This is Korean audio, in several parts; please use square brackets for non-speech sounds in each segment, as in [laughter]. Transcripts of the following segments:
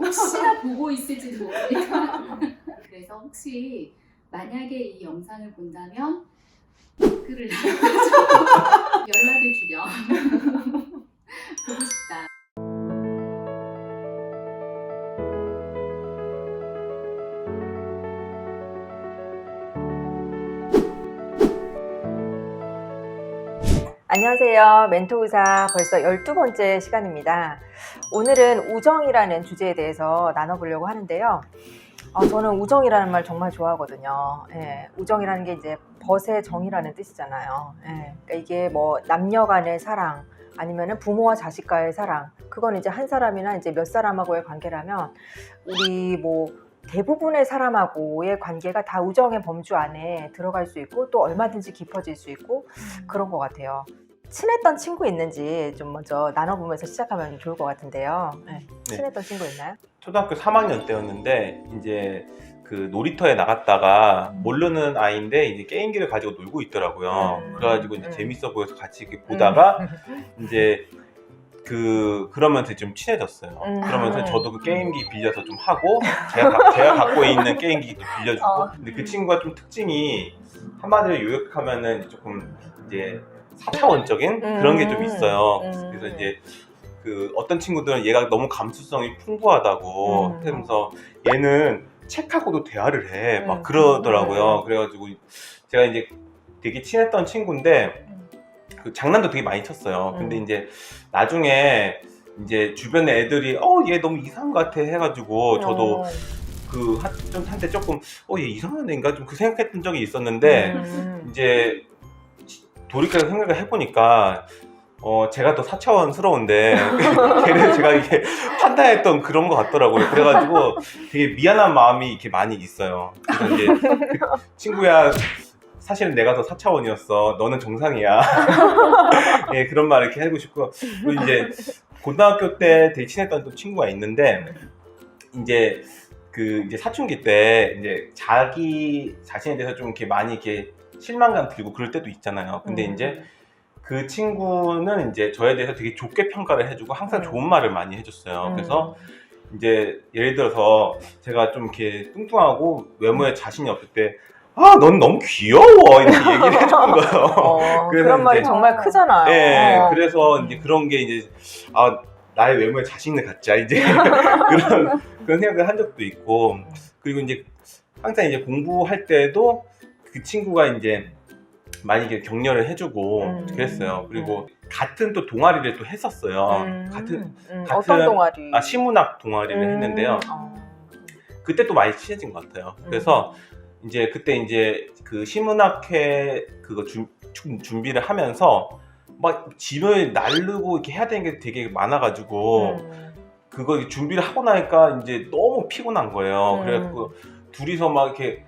혹시나 보고 있을지도 모르니까. [laughs] 그래서 혹시 만약에 이 영상을 본다면 댓글을 [laughs] 남겨줘 연락을 주렴. [laughs] 보고 싶다. 안녕하세요. 멘토 의사 벌써 12번째 시간입니다. 오늘은 우정이라는 주제에 대해서 나눠보려고 하는데요. 어, 저는 우정이라는 말 정말 좋아하거든요. 예, 우정이라는 게 이제 벗의 정이라는 뜻이잖아요. 예, 그러니까 이게 뭐 남녀 간의 사랑, 아니면은 부모와 자식과의 사랑, 그건 이제 한 사람이나 이제 몇 사람하고의 관계라면 우리 뭐 대부분의 사람하고의 관계가 다 우정의 범주 안에 들어갈 수 있고 또 얼마든지 깊어질 수 있고 그런 것 같아요. 친했던 친구 있는지 좀 먼저 나눠보면서 시작하면 좋을 것 같은데요. 네. 네. 친했던 친구 있나요? 초등학교 3학년 때였는데 이제 그 놀이터에 나갔다가 모르는 아이인데 이제 게임기를 가지고 놀고 있더라고요. 음. 그래가지고 이제 음. 재밌어 보여서 같이 이렇게 보다가 음. [laughs] 이제 그 그러면서 좀 친해졌어요. 음. 그러면서 저도 그 게임기 빌려서 좀 하고 제가 가- 제가 갖고 있는 게임기도 빌려주고. 어. 근데 그 친구가 좀 특징이 한마디로 요약하면은 조금 이제 사차원적인 그런 게 좀 있어요. 음. 그래서 이제 그 어떤 친구들은 얘가 너무 감수성이 풍부하다고 음. 하면서 얘는 책하고도 대화를 해 막 음. 그러더라고요. 음. 그래가지고 제가 이제 되게 친했던 친구인데 그 장난도 되게 많이 쳤어요. 근데 음. 이제 나중에 이제 주변에 애들이 어 얘 너무 이상한 것 같아 해가지고 저도 어. 그 한, 좀 한때 조금 어 얘 이상한 애인가 좀 그 생각했던 적이 있었는데 음. 이제 돌이켜서 생각을 해보니까 어 제가 더 사차원스러운데 [laughs] 걔를 제가 이게 판단했던 그런 것 같더라고요. 그래가지고 되게 미안한 마음이 이렇게 많이 있어요. 이제 그 친구야 사실은 내가 더 사차원이었어. 너는 정상이야. [laughs] 예 그런 말 이렇게 하고 싶고 이제 고등학교 때 되게 친했던 또 친구가 있는데 이제 그 이제 사춘기 때 이제 자기 자신에 대해서 좀 이렇게 많이 이렇게 실망감 들고 그럴 때도 있잖아요. 근데 음. 이제 그 친구는 이제 저에 대해서 되게 좋게 평가를 해주고 항상 음. 좋은 말을 많이 해줬어요. 음. 그래서 이제 예를 들어서 제가 좀 이렇게 뚱뚱하고 외모에 자신이 없을 때 아, 넌 너무 귀여워 이렇게 얘기를 [laughs] 해주는 거예요. 어, [laughs] 그런 말이 이제- 정말 크잖아요. 네, 어. 그래서 이제 그런 게 이제 아 나의 외모에 자신을 갖자 이제 [laughs] 그런 그런 생각을 한 적도 있고 그리고 이제 항상 이제 공부할 때도 그 친구가 이제 많이 이렇게 격려를 해주고 음. 그랬어요. 그리고 같은 또 동아리를 또 했었어요. 음. 같은 음, 같은- 어떤 동아리? 아 시문학 동아리를 음. 했는데요. 어. 그때 또 많이 친해진 것 같아요. 음. 그래서 이제 그때 이제 그 시문학회 그거 준, 준- 준비를 하면서 막 짐을 나르고 이렇게 해야 되는 게 되게 많아가지고 음. 그거 준비를 하고 나니까 이제 너무 피곤한 거예요. 음. 그래갖고 둘이서 막 이렇게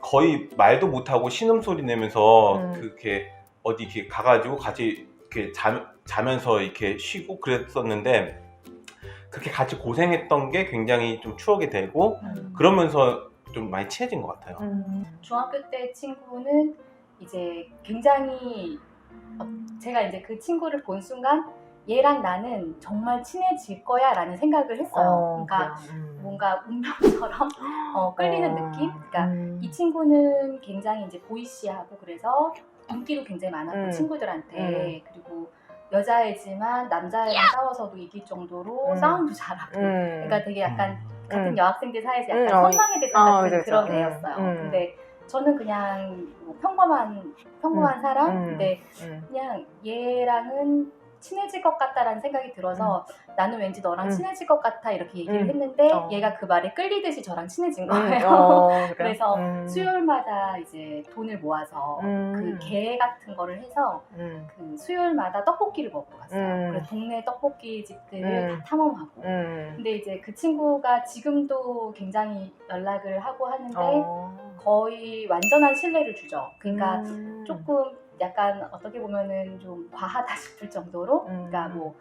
거의 말도 못하고 신음소리 내면서 음. 그렇게 어디 이렇게 가가지고 같이 이렇게 자, 자면서 이렇게 쉬고 그랬었는데 그렇게 같이 고생했던 게 굉장히 좀 추억이 되고 음. 그러면서 좀 많이 친해진 것 같아요. 음. 중학교 때 친구는 이제 굉장히 어, 제가 이제 그 친구를 본 순간 얘랑 나는 정말 친해질 거야라는 생각을 했어요. 어, 그러니까. 음. 뭔가 운명처럼 어, 끌리는 어. 느낌. 그러니까 음. 이 친구는 굉장히 이제 보이시하고 그래서 인기도 굉장히 많았고 음. 친구들한테 그리고 여자애지만 남자애랑 싸워서도 이길 정도로 음. 싸움도 잘하고 음. 그러니까 되게 약간 같은 음. 여학생들 사이에서 약간 음, 어. 선망의 대상 어, 같은 그죠, 그런 그죠. 애였어요. 음. 근데 저는 그냥 뭐 평범한 평범한 음. 사람. 음. 근데 음. 그냥 얘랑은 친해질 것 같다라는 생각이 들어서 나는 왠지 너랑 음. 친해질 것 같아 이렇게 얘기를 음. 했는데 어. 얘가 그 말에 끌리듯이 저랑 친해진 음. 거예요. 어? [laughs] 그래서 음. 수요일마다 이제 돈을 모아서 음. 그개 같은 거를 해서 음. 그 수요일마다 떡볶이를 먹고 갔어요. 음. 그래서 동네 떡볶이 집들을 음. 다 탐험하고. 음. 근데 이제 그 친구가 지금도 굉장히 연락을 하고 하는데 어. 거의 완전한 신뢰를 주죠. 그러니까 음. 조금 약간 어떻게 보면은 좀 과하다 [laughs] 싶을 정도로 음. 그러니까 뭐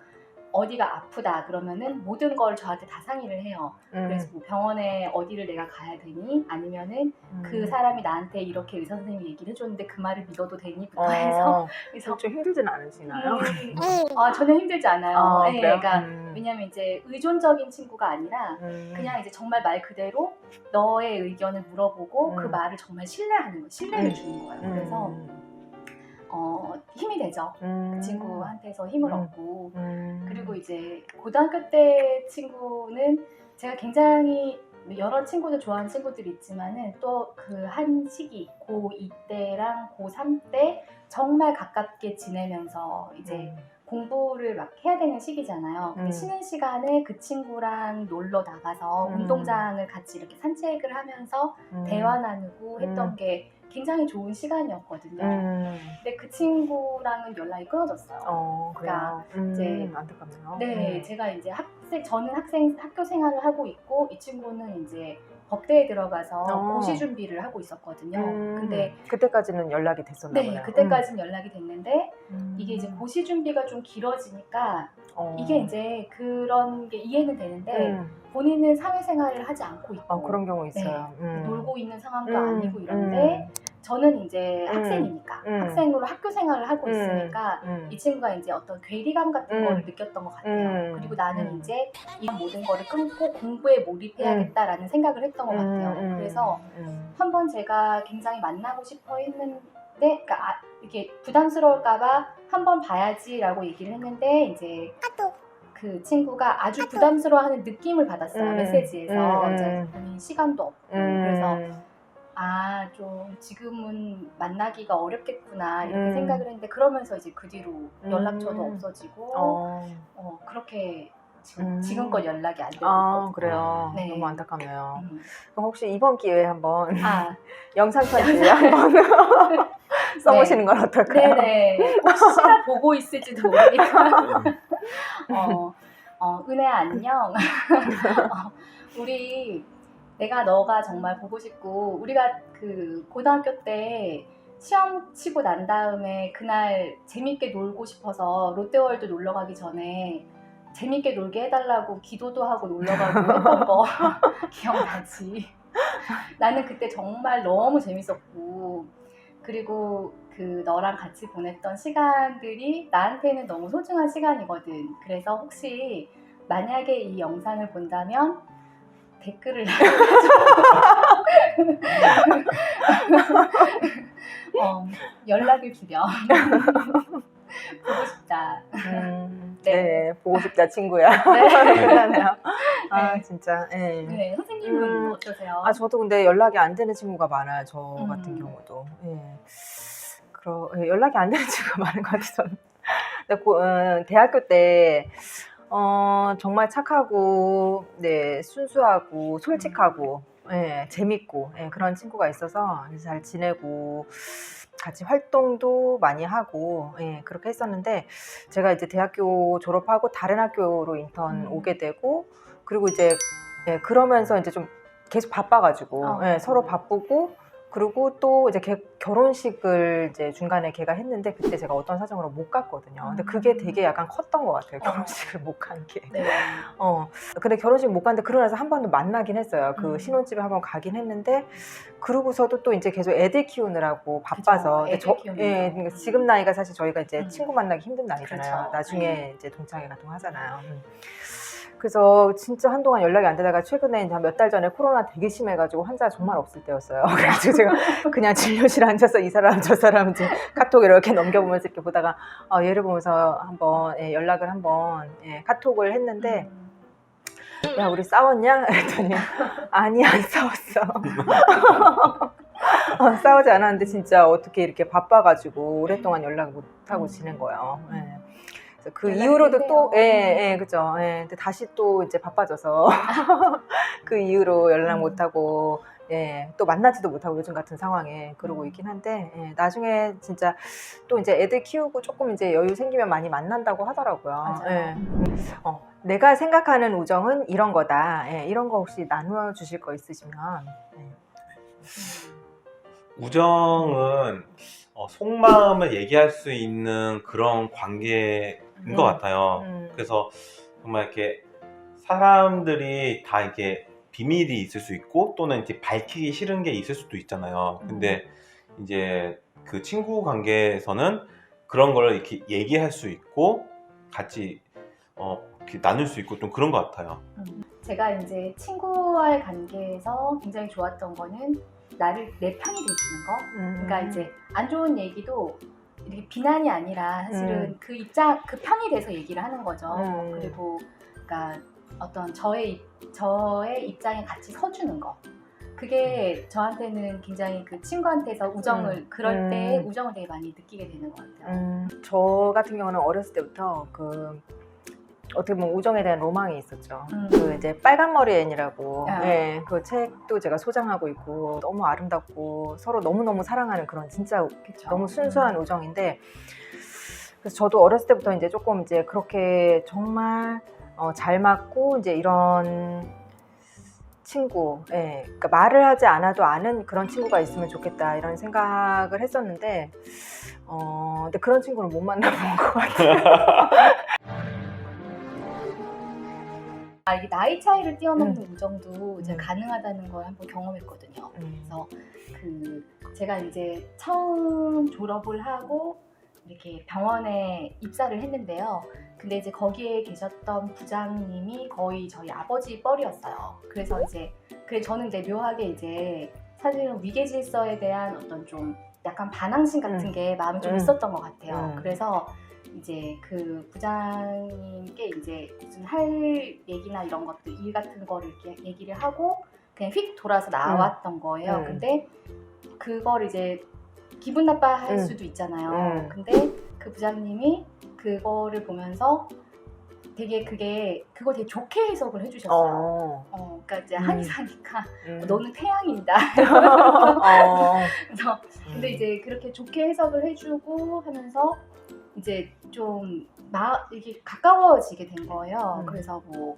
어디가 아프다 그러면은 모든 걸 저한테 다 상의를 해요. 음, 그래서 뭐 병원에 어디를 내가 가야 되니 아니면은 그 사람이 나한테 이렇게 의사 선생님이 얘기를 해줬는데 그 말을 믿어도 되니부터 해서 어, [laughs] 그래서 좀 힘들진 않으시나요? 음, 아, 전혀 힘들지 않아요. 아, 네? 그러니까 음. 왜냐면 이제 의존적인 친구가 아니라 음. 그냥 이제 정말 말 그대로 너의 의견을 물어보고 음. 그 말을 정말 신뢰하는 거, 신뢰를 음. 주는 거예요. 음. 그래서 어, 힘이 되죠. 음. 그 친구한테서 힘을 음. 얻고 음. 그리고 이제 고등학교 때 친구는 제가 굉장히 여러 친구들 좋아하는 친구들이 있지만은 또 그 한 시기 고2 때랑 고3 때 정말 가깝게 지내면서 이제 음. 공부를 막 해야 되는 시기잖아요. 근데 음. 쉬는 시간에 그 친구랑 놀러 나가서 음. 운동장을 같이 이렇게 산책을 하면서 음. 대화 나누고 했던 음. 게 굉장히 좋은 시간이었거든요. 음. 근데 그 친구랑은 연락이 끊어졌어요. 어, 그래요. 음, 이제- 안타깝네요. 네, 음. 제가 이제 학생 저는 학생 학교 생활을 하고 있고 이 친구는 이제 법대에 들어가서 어. 고시 준비를 하고 있었거든요. 음. 근데 그때까지는 연락이 됐었나 네, 보네요. 그때까지는 연락이 됐는데 음. 이게 이제 고시 준비가 좀 길어지니까 어. 이게 이제 그런 게 이해는 되는데 음. 본인은 사회생활을 하지 않고 있고 어, 그런 경우 있어요. 음. 네. 놀고 있는 상황도 음, 아니고 이런데 저는 이제 음. 학생이니까 음. 학생으로 학교 생활을 하고 음. 있으니까 음. 이 친구가 이제 어떤 괴리감 같은 음. 거를 느꼈던 것 같아요. 음. 그리고 나는 음. 이제 이 모든 거를 끊고 공부에 몰입해야겠다라는 생각을 했던 것 같아요. 음, 음, 그래서 음. 한번 제가 굉장히 만나고 싶어 했는데, 그러니까 아, 이게 부담스러울까봐 한번 봐야지라고 얘기를 했는데 이제 그 친구가 아주 부담스러워하는 느낌을 받았어요 음, 메시지에서 음, 이제 음. 본인 시간도 없고 음. 그래서 아 좀 지금은 만나기가 어렵겠구나 이렇게 음. 생각을 했는데 그러면서 이제 그 뒤로 연락처도 음. 없어지고 어. 어, 그렇게 지금, 음. 지금껏 연락이 안 되고 아, 있거든요. 그래요. 네. 너무 안타깝네요. 음. 그럼 혹시 이번 기회에 한번 아 [laughs] 영상 편지 한번 [laughs] 써보시는 건 어떨까요? 네네. 혹시나 보고 있을지도 모르니까. [laughs] 어, 어, 은혜야 안녕. 어, 우리 내가 너가 정말 보고 싶고 우리가 그 고등학교 때 시험 치고 난 다음에 그날 재밌게 놀고 싶어서 롯데월드 놀러 가기 전에 재밌게 놀게 해달라고 기도도 하고 놀러 가고 [laughs] 했던 거 [laughs] 기억나지? [laughs] 나는 그때 정말 너무 재밌었고 그리고 그 너랑 같이 보냈던 시간들이 나한테는 너무 소중한 시간이거든. 그래서 혹시 만약에 이 영상을 본다면 댓글을 [laughs] 어, 연락을 주렴. [laughs] 보고 싶다. 음, 네. 네. 보고 싶다 친구야. [laughs] 네. 아 네. 진짜. 예. 네, 선생님은 음. 어떠세요? 아 저도 근데 연락이 안 되는 친구가 많아요. 저 음. 같은 경우도. 예. 그러 예, 연락이 안 되는 친구가 많은 것. 근데 고, 음, 대학교 때 어, 정말 착하고 네 순수하고 솔직하고 예, 재밌고 예, 그런 친구가 있어서 잘 지내고 같이 활동도 많이 하고 예, 그렇게 했었는데 제가 이제 대학교 졸업하고 다른 학교로 인턴 음. 오게 되고 그리고 이제 예, 그러면서 이제 좀 계속 바빠가지고 어. 예, 서로 바쁘고 그리고 또 이제 개- 결혼식을 이제 중간에 걔가 했는데 그때 제가 어떤 사정으로 못 갔거든요. 근데 그게 되게 약간 컸던 것 같아요. 결혼식을 못 간 게. 네. [laughs] 어. 근데 결혼식 못 갔는데 그러고 나서 한 번도 만나긴 했어요. 그 음. 신혼집에 한 번 가긴 했는데 그러고서도 또 이제 계속 애들 키우느라고 바빠서 저-. 예, 그러니까 지금 나이가 사실 저희가 이제 음. 친구 만나기 힘든 나이잖아요. 그렇죠. 나중에 이제 동창회 같은 거 하잖아요. 음. 그래서 진짜 한동안 연락이 안 되다가 최근에 몇 달 전에 코로나 되게 심해가지고 환자 정말 없을 때였어요. [laughs] 그래가지고 제가 그냥 진료실에 앉아서 이 사람 저 사람 이제 카톡 이렇게 넘겨보면서 이렇게 보다가 어, 얘를 보면서 한번 예, 연락을 한번 예, 카톡을 했는데 음. 야 우리 싸웠냐? 그랬더니 아니 안 싸웠어. [laughs] 어, 싸우지 않았는데 진짜 어떻게 이렇게 바빠가지고 오랫동안 연락 못 하고 지낸 거예요. 예. 그래서 그 이후로도. 또, 예, 예, 그죠. 예, 근데 다시 또 이제 바빠져서 [laughs] 그 이후로 연락 음. 못 하고, 예, 또 만나지도 못하고 요즘 같은 상황에 그러고 음. 있긴 한데, 예, 나중에 진짜 또 이제 애들 키우고 조금 이제 여유 생기면 많이 만난다고 하더라고요. 맞아요. 예. 어, 내가 생각하는 우정은 이런 거다. 예, 이런 거 혹시 나누어 주실 거 있으시면. 예. 음. 우정은 어, 속마음을 얘기할 수 있는 그런 관계 것 같아요. 음. 그래서 정말 이렇게 사람들이 다 이렇게 비밀이 있을 수 있고 또는 이렇게 밝히기 싫은 게 있을 수도 있잖아요. 근데 이제 그 친구 관계에서는 그런 걸 이렇게 얘기할 수 있고 같이 어, 이렇게 나눌 수 있고 좀 그런 것 같아요. 제가 이제 친구와의 관계에서 굉장히 좋았던 거는 나를 내 편이 돼주는 거. 음. 그러니까 이제 안 좋은 얘기도 이렇게 비난이 아니라 사실은 음. 그 입장 그 편이 돼서 얘기를 하는 거죠. 음. 그리고 그러니까 어떤 저의 입- 저의 입장에 같이 서주는 거. 그게 저한테는 굉장히 그 친구한테서 우정을 음. 그럴 때 음. 우정을 되게 많이 느끼게 되는 것 같아요. 음, 저 같은 경우는 어렸을 때부터 그 어떻게 보면 우정에 대한 로망이 있었죠. 음. 그 이제 빨간 머리 앤이라고 아. 예, 그 책도 제가 소장하고 있고 너무 아름답고 서로 너무 너무 사랑하는 그런 진짜 그쵸? 너무 순수한 우정인데 그래서 저도 어렸을 때부터 이제 조금 이제 그렇게 정말 어, 잘 맞고 이제 이런 친구, 예, 그러니까 말을 하지 않아도 아는 그런 친구가 있으면 좋겠다 이런 생각을 했었는데, 어, 근데 그런 친구를 못 만나본 것 같아요. [laughs] 아, 이게 나이 차이를 뛰어넘는 우정도 이제 음. 가능하다는 걸 한번 경험했거든요. 음. 그래서 그 제가 이제 처음 졸업을 하고 이렇게 병원에 입사를 했는데요. 근데 이제 거기에 계셨던 부장님이 거의 저희 아버지 뻘이었어요. 그래서 이제 그래 저는 이제 묘하게 이제 사실은 위계 질서에 대한 어떤 좀 약간 반항심 같은 음. 게 마음에 좀 음. 있었던 것 같아요. 음. 그래서 이제 그 부장님께 이제 무슨 할 얘기나 이런 것들 일 같은 거를 이렇게 얘기를 하고 그냥 휙 돌아서 나왔던 거예요. 음. 근데 그걸 이제 기분 나빠할 음. 수도 있잖아요. 음. 근데 그 부장님이 그거를 보면서 되게 그게 그거 되게 좋게 해석을 해주셨어요. 어, 어, 그러니까 이제 음. 한의사니까 음. 너는 태양인다. [laughs] 어, [laughs] 그래서 근데 이제 그렇게 좋게 해석을 해주고 하면서 이제 좀 마, 이게 가까워지게 된 거예요. 음. 그래서 뭐,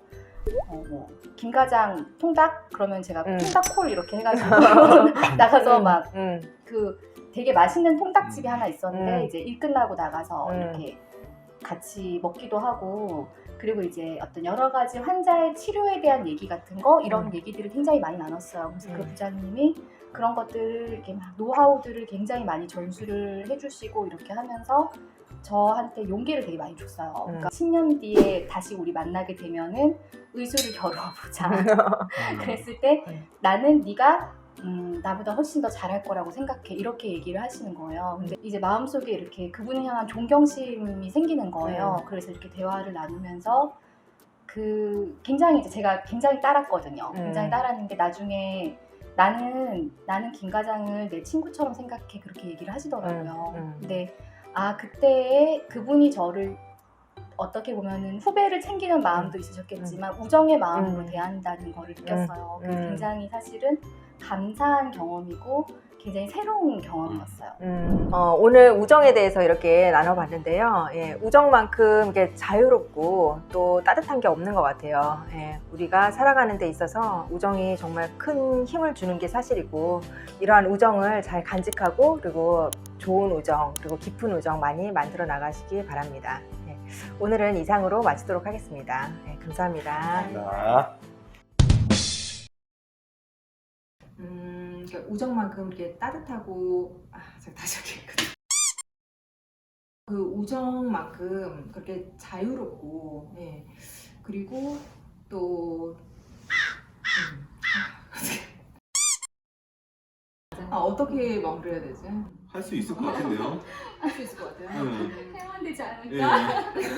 어, 뭐, 김과장 통닭? 그러면 제가 음. 통닭콜 이렇게 해가지고 [laughs] [laughs] 나가서 음, 막 음, 그 되게 맛있는 통닭집이 음. 하나 있었는데 음. 이제 일 끝나고 나가서 음. 이렇게 같이 먹기도 하고 그리고 이제 어떤 여러 가지 환자의 치료에 대한 얘기 같은 거 이런 음. 얘기들을 굉장히 많이 나눴어요. 그래서 그 음. 부장님이 그런 것들을 이렇게 막 노하우들을 굉장히 많이 전수를 해주시고 이렇게 하면서 저한테 용기를 되게 많이 줬어요. 음. 그러니까 10년 뒤에 다시 우리 만나게 되면은 의술을 겨루어보자. 음. [laughs] 그랬을 때 음. 나는 네가 음, 나보다 훨씬 더 잘할 거라고 생각해 이렇게 얘기를 하시는 거예요. 근데 이제 마음속에 이렇게 그분을 향한 존경심이 생기는 거예요. 그래서 이렇게 대화를 나누면서 그 굉장히 이제 제가 굉장히 따랐거든요. 음. 굉장히 따랐는데 나중에 나는 나는 김 과장을 내 친구처럼 생각해 그렇게 얘기를 하시더라고요. 음, 음. 근데 아 그때 그분이 저를 어떻게 보면은 후배를 챙기는 마음도 있으셨겠지만 우정의 마음으로 음. 대한다는 거를 느꼈어요. 그래서 음. 굉장히 사실은 감사한 경험이고 굉장히 새로운 경험이었어요. 음, 어, 오늘 우정에 대해서 이렇게 나눠봤는데요. 예, 우정만큼 이게 자유롭고 또 따뜻한 게 없는 것 같아요. 예, 우리가 살아가는 데 있어서 우정이 정말 큰 힘을 주는 게 사실이고 이러한 우정을 잘 간직하고 그리고 좋은 우정 그리고 깊은 우정 많이 만들어 나가시기 바랍니다. 예, 오늘은 이상으로 마치도록 하겠습니다. 예, 감사합니다. 자. 음, 그러니까 우정만큼 이렇게 따뜻하고 아, 제가 다시 하겠거든. 그 우정만큼 그렇게 자유롭고 예. 그리고 또 음. 아, 어떻게 마무리해야 되지? 할 수 있을 것 같은데요. 할 수 있을 것 같아요. 음. 해만되지 예. 않을까? 편